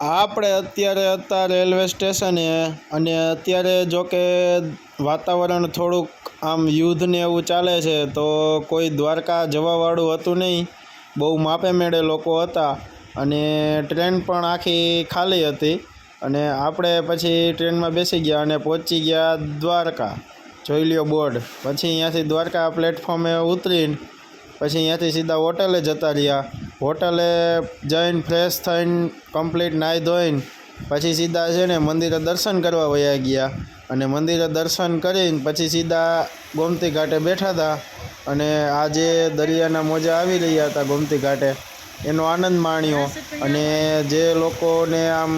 આપણે અત્યારે હતા રેલવે સ્ટેશને અને અત્યારે જો કે વાતાવરણ થોડુંક આમ યુદ્ધ ને એવું ચાલે છે, તો કોઈ દ્વારકા જવાવાળું હતું નહીં. બહુ માપે મેળે લોકો હતા અને ટ્રેન પણ આખી ખાલી હતી અને આપણે પછી ટ્રેનમાં બેસી ગયા અને પહોંચી ગયા દ્વારકા. જોઈ લ્યો બોર્ડ. પછી અહીંયાથી દ્વારકા પ્લેટફોર્મે ઉતરીને પછી અહીંયાથી સીધા હોટેલે જતા રહ્યા. હોટલે જઈને ફ્રેશ થઈને કમ્પ્લીટ નાહી ધોઈને પછી સીધા છે ને મંદિરે દર્શન કરવા વયા ગયા. અને મંદિરે દર્શન કરીને પછી સીધા ગોમતી ઘાટે બેઠા હતા અને આ જે દરિયાના મોજા આવી રહ્યા હતા ગોમતી ઘાટે, એનો આનંદ માણ્યો. અને જે લોકોને આમ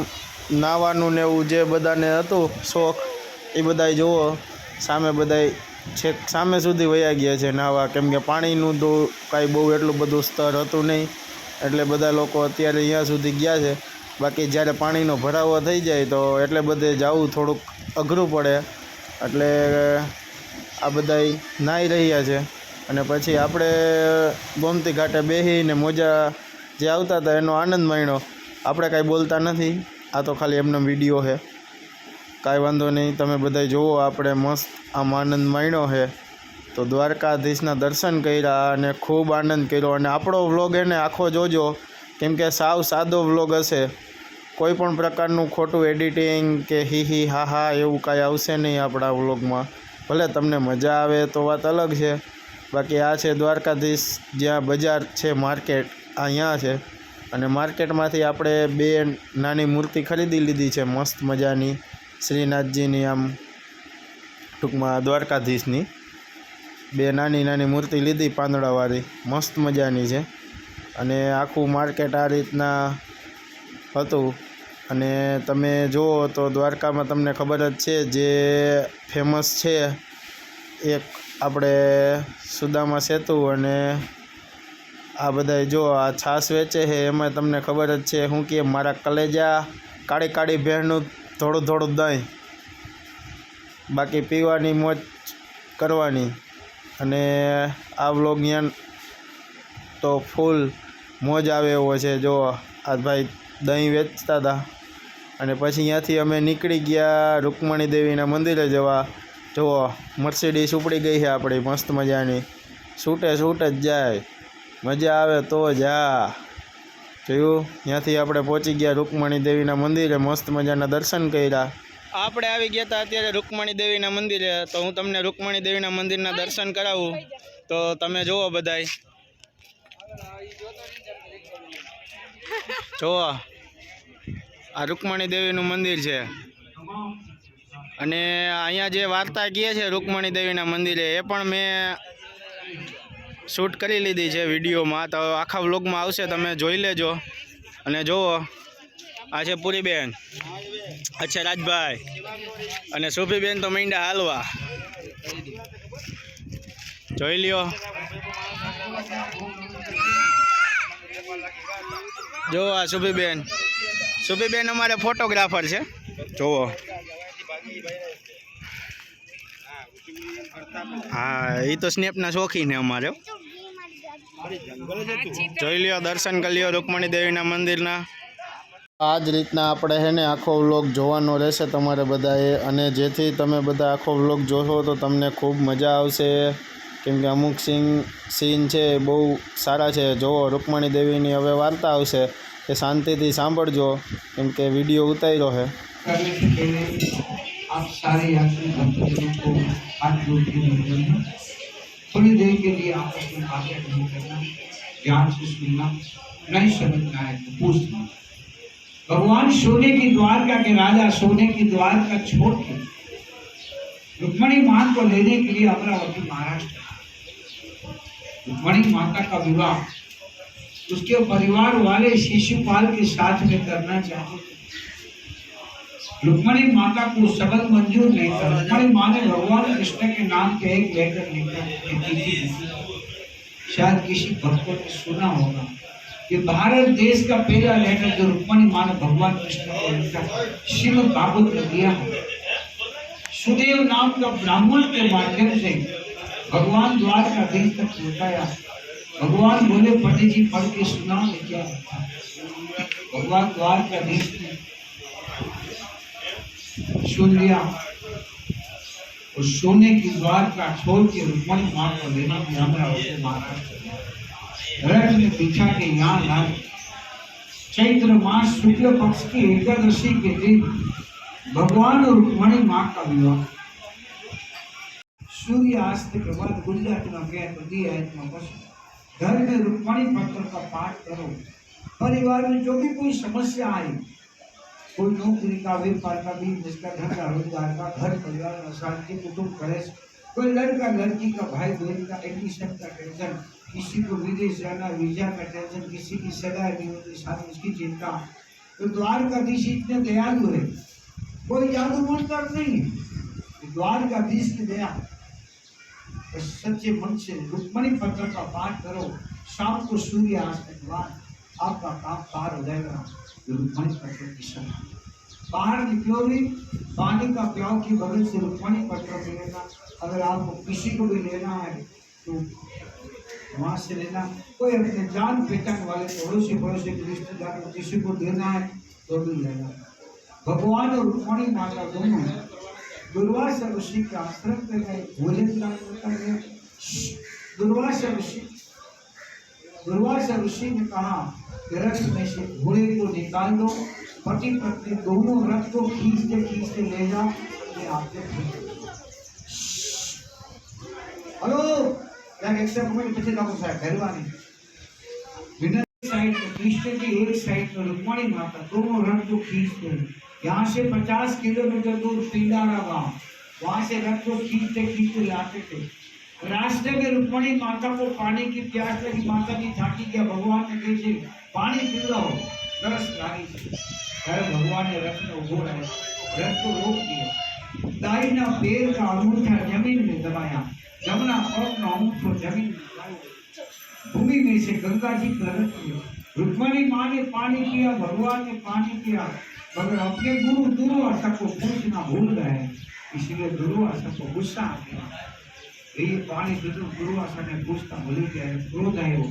નાહવાનું ને એવું જે બધાને હતું શોખ, એ બધાય જુઓ સામે બધાય છેક, સામે સુધી વયા ગયા છે નાહવા. કેમ કે પાણીનું તો કાંઈ બહુ એટલું બધું સ્તર હતું નહીં. એટલે બધા લોકો અત્યારે અહીંયા સુધી ગયા છે. બાકી જ્યારે પાણીનો ભરાવો થઈ જાય તો એટલે બધે જવું થોડુંક અઘરું પડે. એટલે આ બધાય નાહી રહ્યા છે. અને પછી આપણે ગોમતી ઘાટે બેસીને મોજા જે આવતા હતા એનો આનંદ માણ્યો. આપણે કાંઈ બોલતા નથી. આ તો ખાલી એમનો વીડિયો છે. કાંઈ વાંધો નહીં. તમે બધા જુઓ આપણે મસ્ત આમ આનંદ માણ્યો છે. તો દ્વારકાધીશના દર્શન કર્યા અને ખૂબ આનંદ કર્યો. અને આપણો વ્લોગ એને આખો જોજો, કેમ કે સાવ સાદો વ્લોગ હશે. કોઈ પણ પ્રકારનું ખોટું એડિટિંગ કે હી હી હા હા એવું કાંઈ આવશે નહીં આપણા વ્લોગમાં. ભલે તમને મજા આવે તો વાત અલગ છે. બાકી આ છે દ્વારકાધીશ, જ્યાં બજાર છે, માર્કેટ. અહીંયા છે. અને માર્કેટમાંથી આપણે બે નાની મૂર્તિ ખરીદી લીધી છે, મસ્ત મજાની. શ્રીનાથજીની આમ ટૂંકમાં દ્વારકાધીશની. બે નાની નાની મૂર્તિ લીધી પાંદડાવાળી. મસ્ત મજાની છે. અને આખું માર્કેટ આ રીતના હતું. અને તમે જુઓ તો દ્વારકામાં તમને ખબર જ છે જે ફેમસ છે એક આપણે સુદામા સેતુ અને આ બધાય જો આ છાશ વેચે છે એમાં તમને ખબર જ છે. શું કે મારા કલેજા કાળી કાળી ભેણનું થોડું થોડું દહીં. બાકી પીવાની મોજ કરવાની. અને આ વ્લોગ ત્યાં તો ફૂલ મોજ આવે એવો છે. જો, આ ભાઈ દહીં વેચતા હતા. અને પછી ત્યાંથી અમે નીકળી ગયા રૂકમણી દેવીના મંદિરે જવા. જુઓ મર્સિડીસ ઉપડી ગઈ છે આપણી, મસ્ત મજાની. છૂટે છૂટે જ જાય. મજા આવે તો જા જોયું? ત્યાંથી આપણે પહોંચી ગયા રૂકમણી દેવીના મંદિરે, મસ્ત મજાના દર્શન કર્યા. આપણે આવી ગયા હતા અત્યારે રૂકમણી દેવીના મંદિરે. તો હું તમને રૂકમણી દેવીના મંદિરના દર્શન કરાવું. તો તમે જુઓ બધાય. જુઓ આ રૂકમણી દેવીનું મંદિર છે. અને અહીંયા જે વાર્તા કહે છે રૂકમણી દેવીના મંદિરે, એ પણ મેં શૂટ કરી લીધી છે વિડીયોમાં. તો આખા વ્લોગમાં આવશે, તમે જોઈ લેજો. અને જુઓ આ છે પુરીબેન. અચ્છા રાજભાઈ. અને સુફીબેન તો મીંડા હાલવા. જોઈ લ્યો. જો આ સુફીબેન સુફીબેન અમારે ફોટોગ્રાફર છે. જુઓ. હા એ તો સ્નેપના શોખીન છે અમારે. જોઈ લ્યો દર્શન કરી લ્યો રૂકમણી દેવીના મંદિરના. આ જ રીતના આપણે છે ને આખો વ્લોગ જોવાનો રહેશે તમારે બધાએ અને જેથી તમે બધા આખો વ્લોગ જોશો તો તમને ખૂબ મજા આવશે કેમ કે અમુક સીન સીન છે એ બહુ સારા છે જુઓ રૂકમણી દેવીની હવે વાર્તા આવશે એ શાંતિથી સાંભળજો કેમ કે વિડીયો ઉતાર્યો છે करने से पहले आप सारे यात्री भक्तजनों को हाथ जोड़ के निवेदन है थोड़ी देर के लिए आपस में बातें नहीं करना ध्यान से सुनना नहीं समझना है तो पूछना भगवान सोने की द्वारका के राजा सोने की द्वारका छोड़ के रुक्मणी माँ को लेने के लिए अमरावती महाराष्ट्र रुक्मणी माता का विवाह उसके परिवार वाले शिशुपाल के साथ में करना चाहते रुक्मणी माता को सबल मंजूर नहीं था। रुक्मणी माँ ने भगवान कृष्ण के नाम के एक लेटर लिखा शायद किसी भक्त ने सुना होगा। कि भारत देश का पहला लेटर जो रुक्मणी माँ ने भगवान कृष्ण को लिखा श्रीमद भागवत में दिया है। सुदेव नाम का ब्राह्मण के माध्यम से भगवान द्वारकाधीश तक पहुँचाया। भगवान बोले पंडित जी पढ़ के सुनाओ ये क्या? भगवान द्वारकाधीश ने सुन लिया। और सोने की द्वार का छोड़ के रुक्मणी माँ को लेना भी हमारा उसे महाराज रथ में बिछा के यहाँ लाए चैत्र मास शुक्ल पक्ष की एकादशी के दिन भगवान और रुक्मणी माँ का विवाह। सूर्यास्त के बाद गुजरात में गया तो दिया इतना बस। घर में रुक्मणी पत्र का पाठ करो। परिवार में जो भी कोई समस्या आई, कोई नौकरी का, व्यापार का भी जिसका घर का रोज़गार का, घर परिवार का शांति कुटुंब, कलेश, कोई लड़का, लड़की का भाई बहन का, एडमिशन का टेंशन किसी को विदेश जाना, वीज़ा का टेंशन किसी की सगाई नहीं होती शादी उसकी चिंता तो द्वारकाधीश इतने दयालु है। कोई जादू मंत्र नहीं है। द्वारकाधीश की दया। तो सच्चे मन से रुक्मणी पत्र का पाठ करो। शाम को सूर्य के बाद आपका काम पार हो जाएगा। रुक्मणी पत्र की शरण बाहर निकलो भी पानी का प्याव की बगल से रुक्मणी पत्र मिलेगा अगर आपको किसी को भी लेना है तो वहाँ से लेना। कोई अपने जान पहचान वाले पड़ोसी पड़ोसी के रिश्तेदार को किसी को देना है तो भी लेना भगवान और रुक्मणी माता दोनों दुर्वासा ऋषि के आश्रम पे गए, भोजन प्राप्त होता है। दुर्वासा ऋषि दुर्वासा ऋषि ने कहा कि रथ में से घोड़े को निकाल दो पति पत्नी दोनों रथ को खींचते खींचते ले जाओ मैं आपके क्या एक्सेप्ट में पीछे जाओ साहब घरवानी विनर साइड में कृष्ण की एक साइड में रुक्मणी माता दोनों रथ को खींचते हैं यहाँ से 50 किलोमीटर दूर पिंडारा गांव वहां से रथ को खींचते खींचते लाते थे रास्ते में रुक्मणी माता को पानी की प्यास लगी माता की झांकी किया भगवान ने कही છે પાણી પી લો તરસ લાગી છે ત્યારે ભગવાને રથને ઉભો રહ્યો રથ को रोक दिया दाहिना पैर का अंगूठा जमीन में दबाया जमना पैर का अंगूठो जमीन में दबाया भूमि में से गंगा जी प्रकट हुए रुक्मणी माँ ने पानी पिया भगवान ने पानी पिया मगर अपने गुरु दुर्वासा को पूछना भूल गए इसलिए दुर्वासा को गुस्सा आ गया એ પાણી પીધું ગુરુવાસાને પૂછતા ભૂલી ગયા ક્રોધ આવ્યો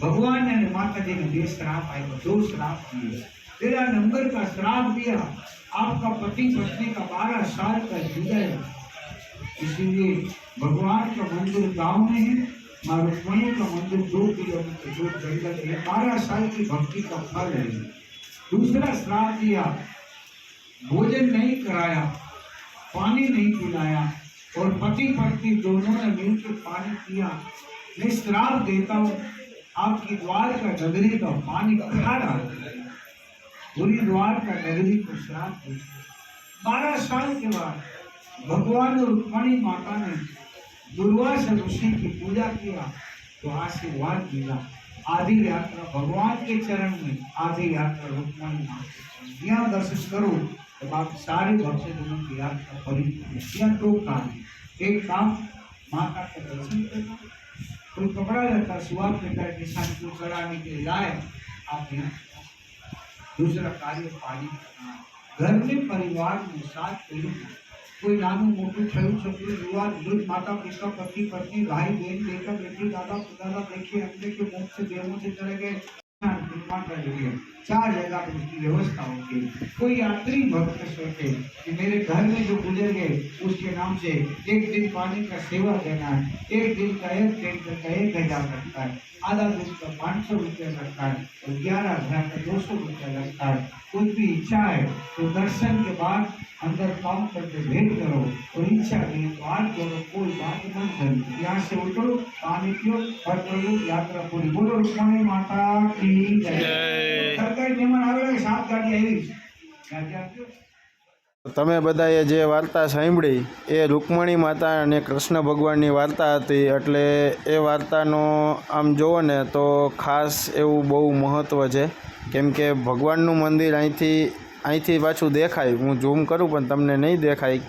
भगवान ने माता जी ने બે श्राप आए दो श्राप दिए तेरा नंबर का श्राप दिया आपका पति पत्नी का बारह साल का हृदय इसीलिए भगवान का मंदिर गाँव में है, माँ का मंदिर दो किलोमीटर दूर जंगल है। बारह साल की भक्ति का फल है। दूसरा श्राप दिया, भोजन नहीं कराया, पानी नहीं पिलाया और पति पत्नी दोनों ने मिलकर पानी पिया। मैं श्राप देता हूँ, आपकी द्वार का नगरी का पानी खारा हो पूरी द्वार का नगरी को श्राप बारह साल के बाद भगवान और रुक्मणी माता ने दुर्वासा ऋषि की पूजा किया तो आशीर्वाद मिला। आदि यात्रा, भगवान के चरण में आदि यात्रा, रुक्मणी माता यहाँ दर्शन करो तो आप सारे भक्तजनों की यात्रा परिपूर्ण यहाँ दो काम एक काम, माता के दर्शन करना। कोई कपड़ा लेता सुहाग लेता निशान को चढ़ाने के लिए लाए, आप यहाँ दूसरा कार्य पानी घर में परिवार में साथ कोई कोई नानू मोटू छयू छपू युवा दूध माता पिता पति पत्नी भाई बहन देखा बेटी दादा सुदादा देखे अंडे के मुख से बेहू से चले गए। निर्माण कर चार जगह उसकी व्यवस्था होगी कोई यात्री भक्त सोचे कि मेरे घर में जो गुजर गए, उसके नाम से एक दिन पानी का सेवा देना है, एक दिन का एक टेंटर का एक हज़ार लगता है। आधा दिन का पाँच सौ रुपया लगता है और ग्यारह हज़ार का दो सौ रुपया लगता है। कुछ भी इच्छा है तो दर्शन के बाद अंदर काम करके भेंट करो। और इच्छा नहीं तो आज करो कोई बात मन करो। यहाँ से उठो पानी पियो और करो यात्रा पूरी। बोलो रुक्मणी माता की जय। सरकारी मेहमान आवे सात गाड़ी आई गाड़ी તમે બધાએ જે વાર્તા સાંભળી, એ રૂકમણી માતા અને કૃષ્ણ ભગવાનની વાર્તા હતી, એટલે એ વાર્તાનો આમ જુઓ ને તો ખાસ એવું બહુ મહત્ત્વ છે. કેમ કે ભગવાનનું મંદિર અહીંથી અહીંથી પાછું દેખાય. હું ઝૂમ કરું પણ તમને નહીં દેખાય.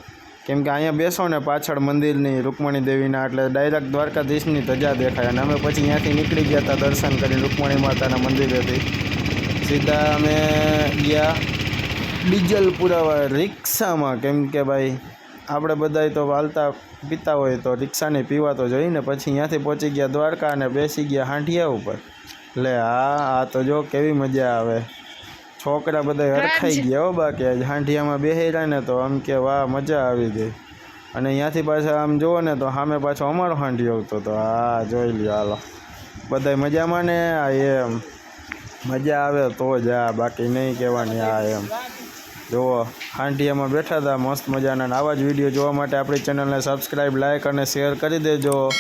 કેમ કે અહીંયા બેસો ને પાછળ મંદિરની રૂકમણી દેવીના, એટલે ડાયરેક્ટ દ્વારકાધીશની ધજા દેખાય. અને અમે પછી ત્યાંથી નીકળી ગયા હતા દર્શન કરીને રૂકમણી માતાના મંદિરેથી. સીધા અમે ગયા. ડીઝલ પુરાવા રિક્ષામાં કેમ કે ભાઈ આપણે બધાય તો વાલતા પીતા હોય તો રિક્ષાને પીવા તો જોઈએ ને પછી ત્યાંથી પહોંચી ગયા દ્વારકા અને બેસી ગયા હાંઠિયા ઉપર. લે હા આ તો જો કેવી મજા આવે. છોકરા બધા હરખાઈ ગયા હો બાકી આજ હાંઠિયામાં બેહેરા રહ્યા ને તો આમ કે વાહ મજા આવી ગઈ. અને અહીંયાથી પાછા આમ જુઓ ને તો સામે પાછો અમારો હાંઠિયો હતો તો હા જોઈ લ્યો હાલો. બધાય મજામાં ને? આ એમ. મજા આવે તો જ આ બાકી નહીં કહેવાની આ એમ. જુઓ હાંઠિયામાં બેઠા હતા, મસ્ત મજાના. આવા જ વીડિયો જોવા માટે આપણી ચેનલને સબસ્ક્રાઈબ લાઇક અને શેર કરી દેજો.